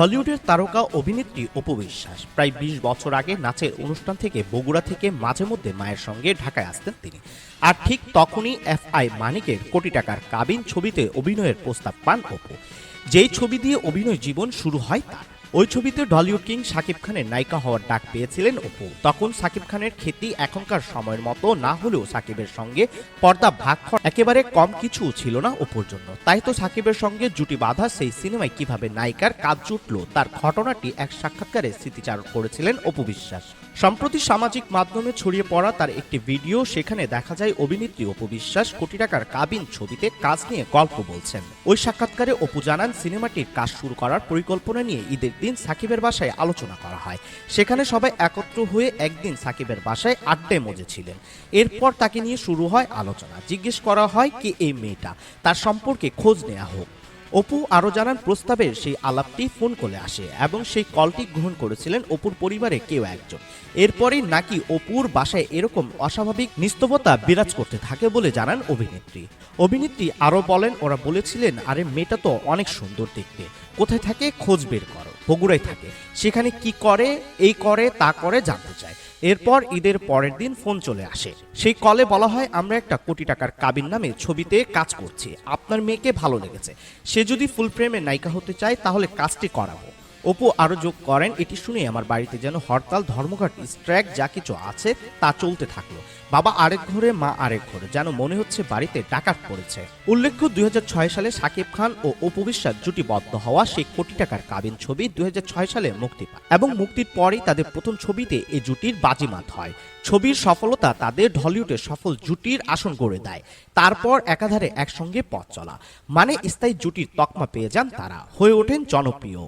হলিউডের তারকা অভিনেত্রী অপু বিশ্বাস প্রায় বিশ বছর আগে নাচের অনুষ্ঠান থেকে বগুড়া থেকে মাঝে মধ্যে মায়ের সঙ্গে ঢাকায় আসতেন তিনি। আর ঠিক তখনই এফ আই মানিকের কোটি টাকার কাবিন ছবিতে অভিনয়ের প্রস্তাব পান অপু। যেই ছবি দিয়ে অভিনয় জীবন শুরু হয় তার। ওই ছবিতে ডলিউড কিং শাকিব খানের নায়িকা হওয়ার ডাক পেয়েছিলেন অপু। তখন শাকিব খানের খ্যাতি এখনকার সময়ের মতো না হলেও সাকিবের সঙ্গে পর্দা ভাগ একেবারে কম কিছু ছিল না অপুর জন্য। তাই তো সাকিবের সঙ্গে জুটি বাঁধা সেই সিনেমায় কীভাবে নায়িকার কাজ জুটলো, তার ঘটনাটি এক সাক্ষাৎকারে স্মৃতিচারণ করেছিলেন অপু বিশ্বাস। সম্প্রতি সামাজিক মাধ্যমে ছড়িয়ে পড়া তার একটি ভিডিও, সেখানে দেখা যায় অভিনেত্রী অপু বিশ্বাস কোটি টাকার কাবিন ছবিতে কাজ নিয়ে গল্প বলছেন। ওই সাক্ষাৎকারে অপু জানান, সিনেমাটির কাজ শুরু করার পরিকল্পনা নিয়ে ঈদের দিন সাকিবের বাসায় আলোচনা করা হয়। সেখানে সবাই একত্র হয়ে একদিন সাকিবের বাসায় আড্ডায় মজেছিলেন। এরপর তাকে নিয়ে শুরু হয় আলোচনা। জিজ্ঞেস করা হয় কে এই মেয়েটা? তার সম্পর্কে খোঁজ নেওয়া হোক। অপু আরও জানান প্রস্তাবের সেই আলাপটি ফোন কলে আসে এবং সেই কলটি গ্রহণ করেছিলেন অপুর পরিবারে কেউ একজন। এরপরেই নাকি অপুর বাসায় এরকম অস্বাভাবিক নিস্তবতা বিরাজ করতে থাকে বলে জানান অভিনেত্রী। অভিনেত্রী আরও বলেন, ওরা বলেছিলেন, আরে, মেয়েটা তো অনেক সুন্দর দেখতে। কোথায় থাকে? খোঁজ বের করো। বগুড়ায় থাকে। সেখানে কি করে, এই করে, তা করে জানতে চায়। এরপর ঈদের পরের দিন ফোন চলে আসে। সেই কলে বলা হয়, আমরা একটা কোটি টাকার কাবিন নামে ছবিতে কাজ করছি। আপনার মেয়েকে ভালো লেগেছে। সে যদি ফুল ফ্রেমের নায়িকা হতে চায়, তাহলে কাজটি করাবো। অপু আরও যোগ করেন, এটি শুনে আমার বাড়িতে যেন হরতাল, ধর্মঘট স্ট্রাইক যা কিছু আছে তা চলতে থাকল। বাবা আরেক ঘরে, মা আরেক ঘরে। যেন মনে হচ্ছে বাড়িতে ডাকাত পড়েছে। উল্লেখ্য, দুই হাজার ছয় সালে সাকিব খান ও অপু বিশ্বাস জুটিবদ্ধ হওয়া সেই কোটি টাকার কাবিন ছবি দুই হাজার ছয় সালে মুক্তি পায় এবং মুক্তির পরেই তাদের প্রথম ছবিতে এই জুটির বাজিমাত হয়। ছবির সফলতা তাদের ঢলিউডের সফল জুটির আসন গড়ে দেয়। তারপর একাধারে একসঙ্গে পথ চলা। মানে স্থায়ী জুটির তকমা পেয়ে যান তারা। হয়ে ওঠেন জনপ্রিয়